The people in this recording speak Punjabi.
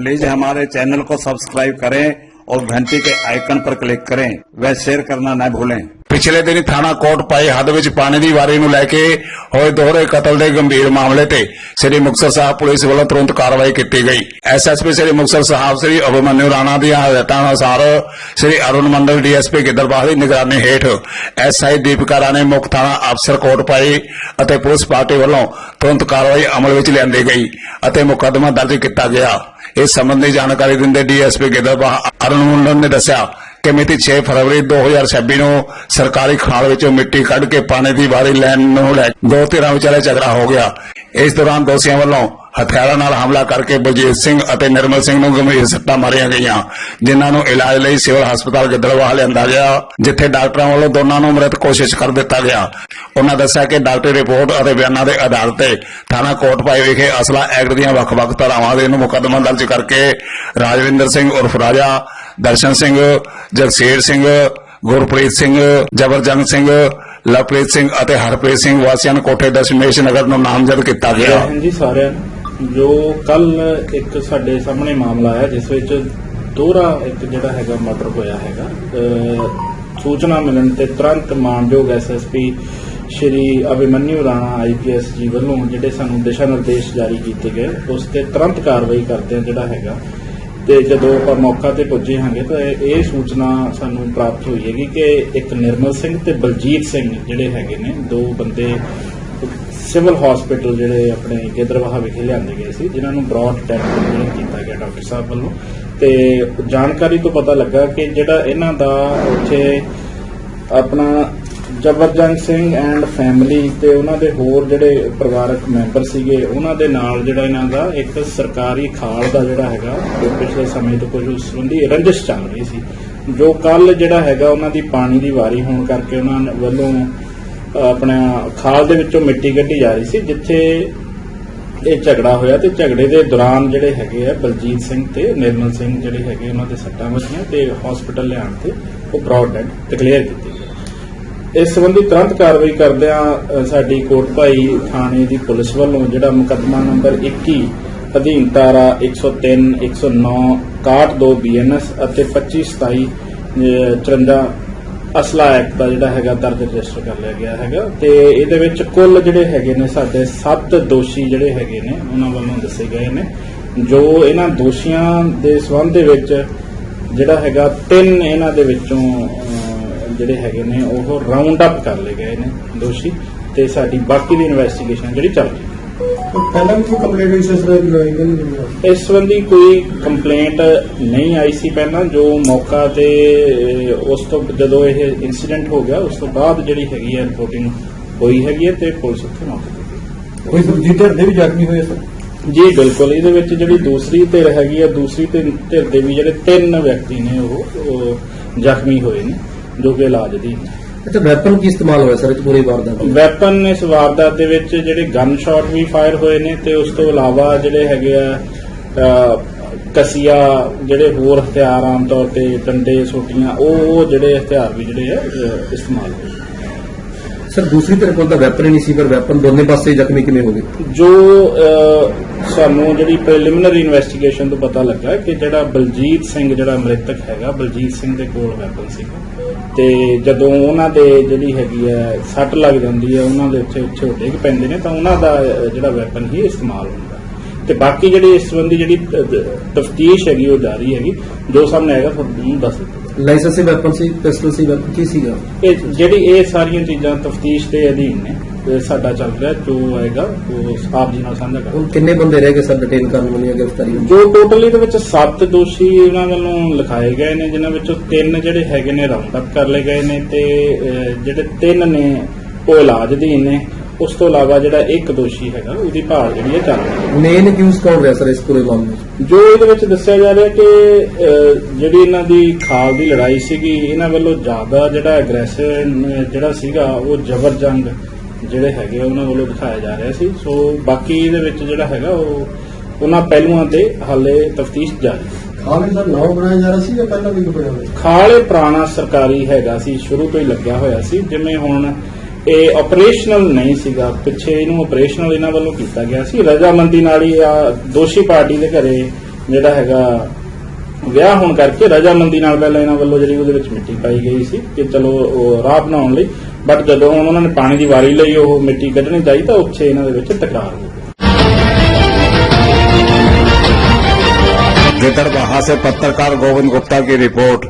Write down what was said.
प्लीज हमारे चैनल को सब्सक्राइब करें और घंटी के आइकन पर क्लिक करें व शेयर करना न भूलें ਪਿਛਲੇ ਦਿਨੀ ਥਾਣਾ ਕੋਟ ਪਾਈ ਹੱਦ ਵਿੱਚ ਪਾਣੀ ਦੀ ਵਾਰੀ ਨੂੰ ਲੈ ਕੇ ਹੋਏ ਦੋਹਰੇ ਕਤਲ ਦੇ ਗੰਭੀਰ ਮਾਮਲੇ ਤੇ ਸ੍ਰੀ ਮੁਕਤਸਰ ਸਾਹਿਬ ਪੁਲਿਸ ਵੱਲੋਂ ਤੁਰੰਤ ਕਾਰਵਾਈ ਕੀਤੀ ਗਈ ਐਸਐਸਪੀ ਸ੍ਰੀ ਮੁਕਤਸਰ ਸਾਹਿਬ ਸ੍ਰੀ ਅਭਿਮਨਿਊ ਰਾਣਾ ਦੀਆਂ ਹਦਾਇਤਾਂ ਅਨੁਸਾਰ ਸ੍ਰੀ ਅਰੁਣ ਮੰਡਲ ਡੀਐਸਪੀ ਗਿੱਦਰਬਾਹ ਦੀ ਨਿਗਰਾਨੀ ਹੇਠ ਐਸਆਈ ਦੀਪਕਾ ਰਾਣੇ ਮੁੱਖ ਥਾਣਾ ਅਫਸਰ ਕੋਟ ਪਾਈ ਅਤੇ ਪੁਲਿਸ ਪਾਰਟੀ ਵੱਲੋਂ ਤੁਰੰਤ ਕਾਰਵਾਈ ਅਮਲ ਵਿੱਚ ਲਿਆਂਦੀ ਗਈ ਅਤੇ ਮੁਕੱਦਮਾ ਦਰਜ ਕੀਤਾ ਗਿਆ ਇਸ ਸੰਬੰਧੀ ਜਾਣਕਾਰੀ ਦਿੰਦੇ ਡੀਐਸਪੀ ਗਿੱਦਰਬਾਹ ਅਰੁਣ ਮੁੰਡਨ ਨੇ ਦੱਸਿਆ ਕਿ ਮਿਤੀ 6 ਫਰਵਰੀ 2026 ਨੂੰ ਸਰਕਾਰੀ ਖਾਲ ਵਿੱਚੋਂ ਮਿੱਟੀ ਕੱਢ ਕੇ ਪਾਣੀ ਦੀ ਵਾਰੀ ਲੈਣ ਨੂੰ ਲੈ ਦੋ ਧਿਰਾਂ ਵਿਚਾਲੇ ਝਗੜਾ ਹੋ ਗਿਆ। ਇਸ ਦੌਰਾਨ ਦੋਸ਼ੀਆਂ ਵੱਲੋਂ ਹਥਿਆਰਾਂ ਨਾਲ ਹਮਲਾ ਕਰਕੇ ਬਲਜੀਤ ਸਿੰਘ ਅਤੇ ਨਿਰਮਲ ਸਿੰਘ ਨੂੰ ਗੰਭੀਰ ਸੱਟਾਂ ਮਾਰੀਆਂ ਗਈਆਂ, ਜਿਨ੍ਹਾਂ ਨੂੰ ਇਲਾਜ ਲਈ ਸਿਵਲ ਹਸਪਤਾਲ ਗਿੱਦੜਵਾਹ ਲਿਆਂਦਾ ਗਿਆ, ਜਿੱਥੇ ਡਾਕਟਰਾਂ ਵੱਲੋਂ ਦੋਨਾਂ ਨੂੰ ਮ੍ਰਿਤ ਘੋਸ਼ਿਤ ਕਰ ਦਿੱਤਾ ਗਿਆ। ਉਹਨਾਂ ਦੱਸਿਆ ਕਿ ਡਾਕਟਰੀ ਰਿਪੋਰਟ ਅਤੇ ਬਿਆਨਾਂ ਦੇ ਆਧਾਰ ਤੇ ਥਾਣਾ ਕੋਟਪਾਈ ਵਿਖੇ ਅਸਲਾ ਐਕਟ ਦੀਆਂ ਵੱਖ-ਵੱਖ ਧਾਰਾਵਾਂ ਦੇ ਨੂੰ ਮੁਕੱਦਮਾ ਦਰਜ ਕਰਕੇ ਰਾਜਵਿੰਦਰ ਸਿੰਘ ਉਰਫ ਰਾਜਾ, ਦਰਸ਼ਨ ਸਿੰਘ, ਜਗਸੀਰ ਸਿੰਘ, ਗੁਰਪ੍ਰੀਤ ਸਿੰਘ, ਜਬਰਜੰਗ ਸਿੰਘ, ਲਵਪ੍ਰੀਤ ਸਿੰਘ ਅਤੇ ਹਰਪ੍ਰੀਤ ਸਿੰਘ ਵਾਸੀਆਂ ਨੂੰ ਕੋਠੇ ਦਸ਼ਮੇਸ਼ ਨਗਰ ਨੂੰ ਨਾਮਜ਼ਦ ਕੀਤਾ ਗਿਆ। ਹਾਂਜੀ, ਸਾਰਿਆਂ ਜੋ ਕੱਲ ਇੱਕ ਸਾਡੇ ਸਾਹਮਣੇ ਮਾਮਲਾ ਆਇਆ, ਜਿਸ ਵਿੱਚ ਦੋਹਰਾ ਇੱਕ ਜਿਹੜਾ ਹੈਗਾ ਮਰਡਰ ਹੋਇਆ ਹੈਗਾ ਸੂਚਨਾ ਮਿਲਣ ਤੇ ਤੁਰੰਤ ਮਾਨਯੋਗ ਐਸਐਸਪੀ ਸ਼੍ਰੀ ਅਭਿਮਨਿਊ ਰਾਣਾ ਆਈਪੀਐਸ ਜੀ ਵੱਲੋਂ ਜਿਹੜੇ ਸਾਨੂੰ ਦਿਸ਼ਾ ਨਿਰਦੇਸ਼ ਜਾਰੀ ਕੀਤੇ ਗਏ, ਉਸ ਤੇ ਤੁਰੰਤ ਕਾਰਵਾਈ ਕਰਦੇ ਆ ਜਿਹੜਾ ਹੈਗਾ। ਤੇ ਜਦੋਂ ਆਪਾਂ ਮੌਕਾ ਤੇ ਪੁੱਜੇ ਹਾਂਗੇ, ਤਾਂ ਇਹ ਇਹ ਸੂਚਨਾ ਸਾਨੂੰ ਪ੍ਰਾਪਤ ਹੋਈ ਹੈਗੀ ਕਿ ਇੱਕ ਨਿਰਮਲ ਸਿੰਘ ਤੇ ਬਲਜੀਤ ਸਿੰਘ ਜਿਹੜੇ ਹੈਗੇ ਨੇ, ਦੋ ਬੰਦੇ ਸਿਵਲ ਹਸਪੀਟਲ ਜਿਹੜੇ ਆਪਣੇ ਗਿੱਦਰਵਾਹਾ ਵਿਖੇ ਲਿਆਂਦੇ ਗਏ ਸੀ, ਜਿਨ੍ਹਾਂ ਨੂੰ ਬ੍ਰੌਡ ਟੈਸਟ ਕੀਤਾ ਗਿਆ ਡਾਕਟਰ ਸਾਹਿਬ ਵੱਲੋਂ। ਤੇ ਜਾਣਕਾਰੀ ਤੋਂ ਪਤਾ ਲੱਗਾ ਕਿ ਜਿਹੜਾ ਇਹਨਾਂ ਦਾ ਉੱਥੇ ਆਪਣਾ ਜਬਰਜੰਗ ਸਿੰਘ ਐਂਡ ਫੈਮਿਲੀ ਤੇ ਉਹਨਾਂ ਦੇ ਹੋਰ ਜਿਹੜੇ ਪਰਿਵਾਰਕ ਮੈਂਬਰ ਸੀਗੇ, ਉਹਨਾਂ ਦੇ ਨਾਲ ਜਿਹੜਾ ਇਹਨਾਂ ਦਾ ਇੱਕ ਸਰਕਾਰੀ ਖਾਲ ਦਾ ਜਿਹੜਾ ਹੈਗਾ ਉਹ ਪਿਛਲੇ ਸਮੇਂ ਤੋਂ ਕੁਝ ਉਸ ਸੰਬੰਧੀ ਰੰਜਿਸ਼ ਚੱਲ ਰਹੀ ਸੀ, ਜੋ ਕੱਲ ਜਿਹੜਾ ਹੈਗਾ ਉਹਨਾਂ ਦੀ ਪਾਣੀ ਦੀ ਵਾਰੀ ਹੋਣ ਕਰਕੇ ਉਹਨਾਂ ਵੱਲੋਂ ਆਪਣਾ ਖਾਲ ਦੇ ਵਿੱਚੋਂ ਮਿੱਟੀ ਕੱਢੀ ਜਾ ਰਹੀ ਸੀ ਜਿੱਥੇ ਇਹ ਝਗੜਾ ਹੋਇਆ ਤੇ ਝਗੜੇ ਦੇ ਦੌਰਾਨ ਜਿਹੜੇ ਹੈਗੇ ਆ ਬਲਜੀਤ ਸਿੰਘ ਤੇ ਨਿਰਮਲ ਸਿੰਘ ਜਿਹੜੇ ਹੈਗੇ ਉਹਨਾਂ ਦੇ ਸੱਟਾਂ ਵੱਜੀਆਂ ਤੇ ਹਸਪੀਟਲ ਲਿਆਉਣ ਤੇ ਉਹ ਬ੍ਰੌਡ ਡੈਡ ਡਿਕਲੇਅਰ ਕੀਤੀ ਗਈ। ਇਸ ਸੰਬੰਧੀ ਤੁਰੰਤ ਕਾਰਵਾਈ ਕਰਦਿਆਂ ਅ, ਸਾਡੀ ਕੋਟਭਾਈ ਥਾਣੇ ਦੀ ਪੁਲਿਸ ਵੱਲੋਂ ਜਿਹੜਾ ਮੁਕੱਦਮਾ ਨੰਬਰ 21 ਅਧੀਨ ਧਾਰਾ 103 109 62 ਬੀਐਨਐਸ ਅਤੇ 25 27 ਅ, 54 ਅਸਲਾ ਐਕਟ ਦਾ ਜਿਹੜਾ ਹੈਗਾ ਦਰਜ ਰਜਿਸਟਰ ਕਰ ਲਿਆ ਗਿਆ ਹੈਗਾ ਤੇ ਇਹਦੇ ਵਿੱਚ ਕੁੱਲ ਜਿਹੜੇ ਹੈਗੇ ਨੇ ਸਾਡੇ 7 ਦੋਸ਼ੀ ਜਿਹੜੇ ਹੈਗੇ ਨੇ, ਉਹਨਾਂ ਵੱਲੋਂ ਦੱਸੇ ਗਏ ਨੇ। ਜੋ ਇਹਨਾਂ ਦੋਸ਼ੀਆਂ ਦੇ ਸਬੰਧ ਦੇ ਵਿੱਚ ਜਿਹੜਾ ਹੈਗਾ ਤਿੰਨ ਇਹਨਾਂ ਦੇ ਵਿੱਚੋਂ ਜਿਹੜੇ ਹੈਗੇ ਨੇ, ਉਹ ਰਾਉਂਡ ਅਪ ਕਰ ਲਏ ਗਏ ਨੇ ਦੋਸ਼ੀ ਤੇ ਸਾਡੀ ਬਾਕੀ ਦੀ ਇਨਵੈਸਟੀਗੇਸ਼ਨ ਜਿਹੜੀ ਚੱਲ ਰਹੀ ਹੈ। ਪਹਿਲਾਂ ਵੀ ਕੋਈ ਕੰਪਲੇਂਟ ਹੋਈ ਸੀ ਇਸ ਤਰ੍ਹਾਂ ਦੀ ਲੜਾਈ ਦਾ ਨਹੀਂ। ਇਸ ਸੰਬੰਧੀ ਕੋਈ ਕੰਪਲੇਂਟ ਨਹੀਂ ਆਈ ਸੀ ਪਹਿਲਾਂ ਜੋ ਮੌਕਾ ਤੇ ਅਹ, ਉਸ ਤੋਂ ਜਦੋਂ ਇਹ ਇਨਸੀਡੈਂਟ ਹੋ ਗਿਆ ਉਸ ਤੋਂ ਬਾਅਦ ਜਿਹੜੀ ਹੈਗੀ ਹੈ ਰਿਪੋਰਟਿੰਗ ਹੋਈ ਹੈਗੀ ਹੈ ਤੇ ਪੁਲਿਸ ਉੱਥੇ ਮੌਕੇ ਤੇ। ਕੋਈ ਧਿਰ ਦੇ ਵੀ ਜ਼ਖਮੀ ਹੋਏ ਸਰ ਜੀ ਬਿਲਕੁਲ। ਇਹਦੇ ਵਿੱਚ ਜਿਹੜੀ ਦੂਸਰੀ ਧਿਰ ਹੈਗੀ ਹੈ ਦੂਸਰੀ ਧਿਰ ਧਿਰ ਦੇ ਵੀ ਜਿਹੜੇ ਤਿੰਨ ਵਿਅਕਤੀ ਨੇ ਉਹ ਉਹ ਜ਼ਖਮੀ ਹੋਏ ਨੇ ਜੋ ਕਿ ਇਲਾਜ ਅਧੀਨ ਨੇ। ਅੱਛਾ ਵੈਪਨ ਕੀ ਇਸਤੇਮਾਲ ਹੋਇਆ ਸਰ ਇਹ ਪੂਰੀ ਵਾਰਦਾਤ ਵਿੱਚ? ਵੈਪਨ ਇਸ ਵਾਰਦਾਤ ਦੇ ਵਿੱਚ ਜਿਹੜੇ ਗਨ ਸ਼ਾਟ ਵੀ ਫਾਇਰ ਹੋਏ ਨੇ ਤੇ ਉਸ ਤੋਂ ਇਲਾਵਾ ਜਿਹੜੇ ਹੈਗੇ ਆ ਅ, ਕਸੀਆ ਜਿਹੜੇ ਹੋਰ ਹਥਿਆਰ ਆਮ ਤੌਰ ਤੇ ਡੰਡੇ ਸੋਟੀਆਂ ਉਹ ਉਹ ਜਿਹੜੇ ਹਥਿਆਰ ਵੀ ਜਿਹੜੇ ਆ ਇਸਤੇਮਾਲ ਹੋਏ ਸਰ, ਦੂਸਰੀ ਤਰਫ ਕੋਲ ਤਾਂ ਵੈਪਨ ਨਹੀਂ ਸੀ ਪਰ ਵੈਪਨ ਦੋਨੇ ਪਾਸੇ ਜ਼ਖਮੀ ਕਿਵੇਂ ਹੋ ਗਏ? ਜੋ ਸਾਨੂੰ ਜਿਹੜੀ ਪ੍ਰੀਲਿਮਿਨਰੀ ਇਨਵੈਸਟੀਗੇਸ਼ਨ ਤੋਂ ਪਤਾ ਲੱਗਾ ਕਿ ਜਿਹੜਾ ਬਲਜੀਤ ਸਿੰਘ ਜਿਹੜਾ ਮ੍ਰਿਤਕ ਹੈਗਾ, ਬਲਜੀਤ ਸਿੰਘ ਦੇ ਕੋਲ ਵੈਪਨ ਸੀ। ਤੇ ਜਦੋਂ ਉਹਨਾਂ ਦੇ ਜਿਹੜੀ ਹੈਗੀ ਹੈ, ਸੱਟ ਲੱਗ ਜਾਂਦੀ ਹੈ, ਉਹਨਾਂ ਦੇ ਉੱਤੇ ਉੱਤੇ ਉਹ ਡਿੱਗ ਪੈਂਦੇ ਨੇ, ਤਾਂ ਉਹਨਾਂ ਦਾ ਜਿਹੜਾ ਵੈਪਨ ਹੀ ਇਸਤੇਮਾਲ ਹੁੰਦਾ। ਤੇ ਬਾਕੀ ਜਿਹੜੀ ਇਸ ਸੰਬੰਧੀ ਜਿਹੜੀ ਤਫਤੀਸ਼ ਹੈਗੀ ਉਹ ਜਾਰੀ ਹੈਗੀ ਜੋ ਸਾਹਮਣੇ ਆਏਗਾ ਤੁਹਾਨੂੰ ਦੱਸ ਲਾਇਸੈਂਸੀ ਵੈਪਨ ਸੀ ਪਿਸਟਲ ਸੀ weapon ਕੀ ਸੀਗਾ? ਇਹ ਜਿਹੜੀ ਇਹ ਸਾਰੀਆਂ ਚੀਜ਼ਾਂ ਤਫਤੀਸ਼ ਦੇ ਅਧੀਨ ਨੇ ਤੇ ਸਾਡਾ ਚੱਲ ਰਿਹਾ ਜੋ ਆਏਗਾ ਉਹ ਆਪ ਜੀ ਨਾਲ ਸਾਂਝਾ ਕਰਾਂਗੇ। ਹੁਣ ਕਿੰਨੇ ਬੰਦੇ ਰਹਿ ਗਏ ਸਰ ਡਿਟੇਨ ਕਰਨ ਵਾਲੀ ਗ੍ਰਿਫਤਾਰੀ? ਜੋ ਟੋਟਲ ਇਹਦੇ ਵਿੱਚ 7 ਦੋਸ਼ੀ ਉਹਨਾਂ ਵੱਲੋਂ ਲਿਖਾਏ ਗਏ ਨੇ ਜਿਨ੍ਹਾਂ ਵਿੱਚੋਂ ਤਿੰਨ ਜਿਹੜੇ ਹੈਗੇ ਨੇ ਰਾਉਂਡ ਅਪ ਕਰ ਲਏ ਗਏ ਨੇ ਤੇ ਜਿਹੜੇ ਤਿੰਨ ਨੇ ਉਹ ਇਲਾਜ ਅਧੀਨ ਨੇ। ਉਸ ਤੋਂ ਇਲਾਵਾ ਜਿਹੜਾ ਇੱਕ ਦੋਸ਼ੀ ਹੈਗਾ ਉਹਦੀ ਭਾਲ ਜਿਹੜੀ ਹੈ ਚੱਲ ਰਹੀ ਹੈ ਮੇਨ ਅਕਿਊਜ਼ ਕੌਣ ਰਿਹਾ ਸਰ ਇਸ ਪੂਰੇ ਮਾਮਲੇ 'ਚ? ਜੋ ਇਹਦੇ ਵਿੱਚ ਦੱਸਿਆ ਜਾ ਰਿਹਾ ਕਿ ਅਹ, ਜਿਹੜੀ ਇਹਨਾਂ ਦੀ ਖਾਲ ਦੀ ਲੜਾਈ ਸੀਗੀ ਇਹਨਾਂ ਵੱਲੋਂ ਜ਼ਿਆਦਾ ਜਿਹੜਾ ਐਗਰੈਸਿਵ ਜਿਹੜਾ ਸੀਗਾ ਉਹ ਜ਼ਬਰ ਜੰਗ ਜਿਹੜੇ ਹੈਗੇ ਆ, ਉਹਨਾਂ ਵੱਲੋਂ ਦਿਖਾਇਆ ਜਾ ਰਿਹਾ ਸੀ ਸੋ ਬਾਕੀ ਇਹਦੇ ਵਿੱਚ ਜਿਹੜਾ ਹੈਗਾ ਉਹ ਉਹਨਾਂ ਪਹਿਲੂਆਂ ਤੇ ਹਾਲੇ ਤਫਤੀਸ਼ ਜਾਰੀ ਹੈ ਖਾਲੀ ਸਰ ਨਵਾਂ ਬਣਾਇਆ ਜਾ ਰਿਹਾ ਸੀ ਜਾਂ ਪਹਿਲਾਂ ਵੀ ਕੋਈ ਬਣਿਆ ਹੋਇਆ? ਖਾਲ ਇਹ ਪੁਰਾਣਾ ਸਰਕਾਰੀ ਹੈਗਾ ਸੀ ਸ਼ੁਰੂ ਤੋਂ ਹੀ ਲੱਗਿਆ ਹੋਇਆ ਸੀ ਜਿਵੇਂ ਹੁਣ ਇਹ ਆਪਰੇਸ਼ਨਲ ਨਹੀਂ ਸੀਗਾ ਪਿੱਛੇ ਇਹਨੂੰ ਆਪਰੇਸ਼ਨਲ ਇਹਨਾਂ ਵੱਲੋਂ ਕੀਤਾ ਗਿਆ ਸੀ ਰਜਾਮੰਦੀ ਨਾਲ ਹੀ ਆ ਦੋਸ਼ੀ ਪਾਰਟੀ ਦੇ ਘਰੇ ਜਿਹੜਾ ਹੈਗਾ ਵਿਆਹ ਹੋਣ ਕਰਕੇ ਰਜਾਮੰਦੀ ਨਾਲ ਪਹਿਲਾਂ ਇਹਨਾਂ ਵੱਲੋਂ ਜਿਹੜੀ ਉਹਦੇ ਵਿੱਚ ਮਿੱਟੀ ਪਾਈ ਗਈ ਸੀ ਕਿ ਚਲੋ ਉਹ ਰਾਹ ਬਣਾਉਣ ਲਈ ਬਟ ਜਦੋਂ ਹੁਣ ਉਹਨਾਂ ਨੇ ਪਾਣੀ ਦੀ ਵਾਰੀ ਲਈ ਉਹ ਮਿੱਟੀ ਕੱਢਣੀ ਚਾਹੀ ਤਾਂ ਉੱਥੇ ਇਹਨਾਂ ਦੇ ਵਿੱਚ ਤਕਰਾਰ ਹੋ ਗਈ गिदड़बाहा से पत्रकार गोविंद गुप्ता की रिपोर्ट